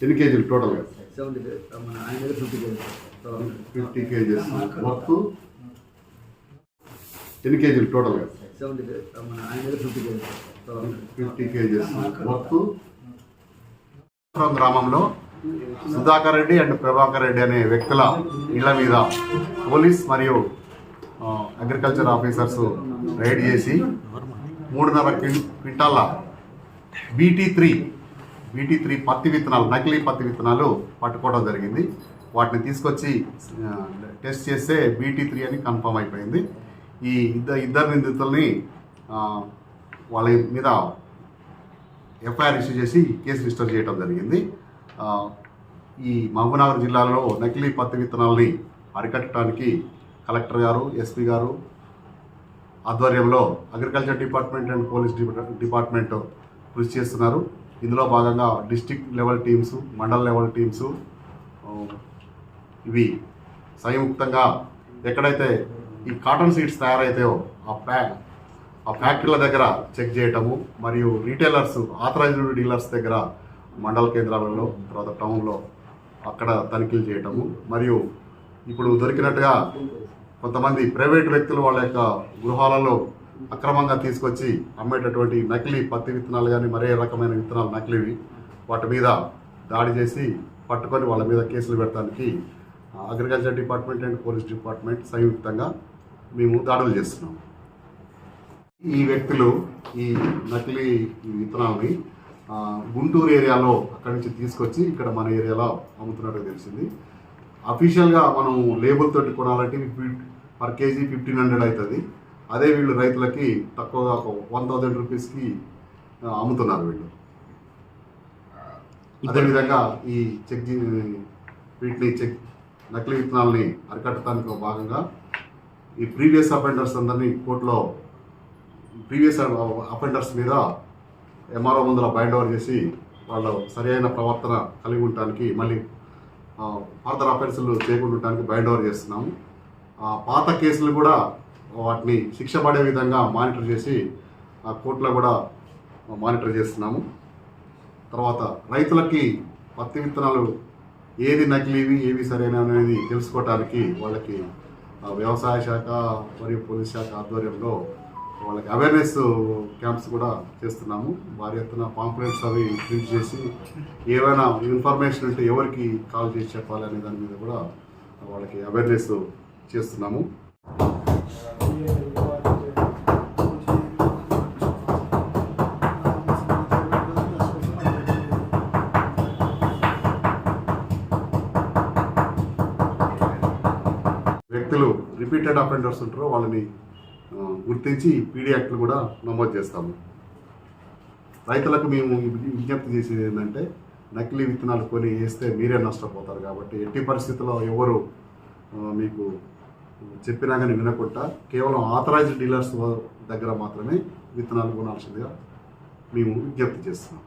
ఎన్ని కేజీలు టోటల్గా సెవెంటీ మన ఆయన దగ్గర ఫిఫ్టీ కేజీస్ ఫిఫ్టీ కేజీస్. ఎన్ని కేజీలు టోటల్గా సెవెంటీ మన ఆయన దగ్గర fifty kgs fifty kgs. Worth గ్రామంలో సుధాకర్ రెడ్డి అండ్ ప్రభాకర్ రెడ్డి అనే వ్యక్తుల ఇళ్ళ మీద పోలీస్ మరియు అగ్రికల్చర్ ఆఫీసర్స్ రైడ్ చేసి మూడున్నర క్విం- క్వింటాల బీటీ త్రీ బీటీ త్రీ పత్తి విత్తనాలు నకిలీ పత్తి విత్తనాలు పట్టుకోవడం జరిగింది. వాటిని తీసుకొచ్చి టెస్ట్ చేస్తే బీటీ త్రీ అని కన్ఫర్మ్ అయిపోయింది. ఈ ఇద్దరు ఇద్దరు నిందితుల్ని వాళ్ళ మీద ఎఫ్ఐఆర్ ఇష్యూ చేసి కేసు రిజిస్టర్ చేయడం జరిగింది. ఈ మహబూబ్నగర్ జిల్లాలో నకిలీ పత్తి విత్తనాలని అరికట్టడానికి కలెక్టర్ గారు ఎస్పీ గారు ఆధ్వర్యంలో agriculture department and police department కృషి చేస్తున్నారు. ఇందులో భాగంగా district level teams mandal level teams ఇవి సంయుక్తంగా ఎక్కడైతే ఈ కాటన్ సీడ్స్ తయారైతాయో ఆ ప్యా ఆ ఫ్యాక్టరీల దగ్గర చెక్ చేయటము మరియు రీటైలర్స్ ఆథరైజ్డ్ డీలర్స్ దగ్గర మండల కేంద్రాలలో తర్వాత టౌన్లో అక్కడ తనిఖీలు చేయటము మరియు ఇప్పుడు దొరికినట్టుగా కొంతమంది ప్రైవేట్ వ్యక్తులు వాళ్ళ యొక్క గృహాలలో అక్రమంగా తీసుకొచ్చి అమ్మేటటువంటి నకిలీ పత్తి విత్తనాలు కానీ మరే రకమైన విత్తనాలు నకిలీవి వాటి మీద దాడి చేసి పట్టుకొని వాళ్ళ మీద కేసులు పెడతానికి agriculture department and police department సంయుక్తంగా మేము దాడులు చేస్తున్నాం. ఈ వ్యక్తులు ఈ నకిలీ విత్తనాలని గుంటూరు ఏరియాలో అక్కడి నుంచి తీసుకొచ్చి ఇక్కడ మన ఏరియాలో అమ్ముతున్నట్టు తెలిసింది. అఫీషియల్గా మనం లేబుల్ తోటి కొనాలంటే పర్ కేజీ ఫిఫ్టీన్ హండ్రెడ్ అవుతుంది. అదే వీళ్ళు రైతులకి తక్కువగా ఒక వన్ థౌజండ్ రూపీస్కి అమ్ముతున్నారు వీళ్ళు. అదేవిధంగా ఈ చెక్ వీటిని చెక్ నకిలీ విత్తనాలని అరికట్టడానికి భాగంగా ఈ ప్రీవియస్ అఫెండర్స్ అందరినీ కోర్టులో ప్రీవియస్ అఫెండర్స్ మీద ఎంఆర్ఓ ముందర బైండ్ ఓవర్ చేసి వాళ్ళు సరైన ప్రవర్తన కలిగి ఉండటానికి మళ్ళీ ఫర్దర్ అఫెన్సులు చేయకుండా ఉండటానికి బైండ్ ఓవర్ చేస్తున్నాము. ఆ, పాత కేసులు కూడా వాటిని శిక్ష పడే విధంగా మానిటర్ చేసి ఆ కోర్టులో కూడా మానిటర్ చేస్తున్నాము. తర్వాత రైతులకి పత్తి విత్తనాలు ఏది నకిలీవి ఏవి సరైన అనేది తెలుసుకోవటానికి వాళ్ళకి వ్యవసాయ శాఖ మరియు పోలీస్ శాఖ ఆధ్వర్యంలో వాళ్ళకి అవేర్నెస్ క్యాంప్స్ కూడా చేస్తున్నాము. వారి ఎత్తున పాంప్లెట్స్ అవి ప్రింట్ చేసి ఏవైనా ఇన్ఫర్మేషన్ ఉంటే ఎవరికి కాల్ చేసి చెప్పాలి అనే దాని మీద కూడా వాళ్ళకి అవేర్నెస్ చేస్తున్నాము. వ్యక్తులు రిపీటెడ్ అఫెండర్స్ ఉంటారో వాళ్ళని గుర్తించి పీడీ యాక్ట్లు కూడా నమోదు చేస్తాము. రైతులకు మేము విజ్ఞప్తి చేసేది ఏంటంటే నకిలీ విత్తనాలు కొని వేస్తే మీరే నష్టపోతారు కాబట్టి ఎట్టి పరిస్థితుల్లో ఎవరు మీకు చెప్పినా కానీ వినకుండా కేవలం ఆథరైజ్డ్ డీలర్స్ దగ్గర మాత్రమే విత్తనాలు కొనాల్సిందిగా మేము విజ్ఞప్తి చేస్తున్నాం.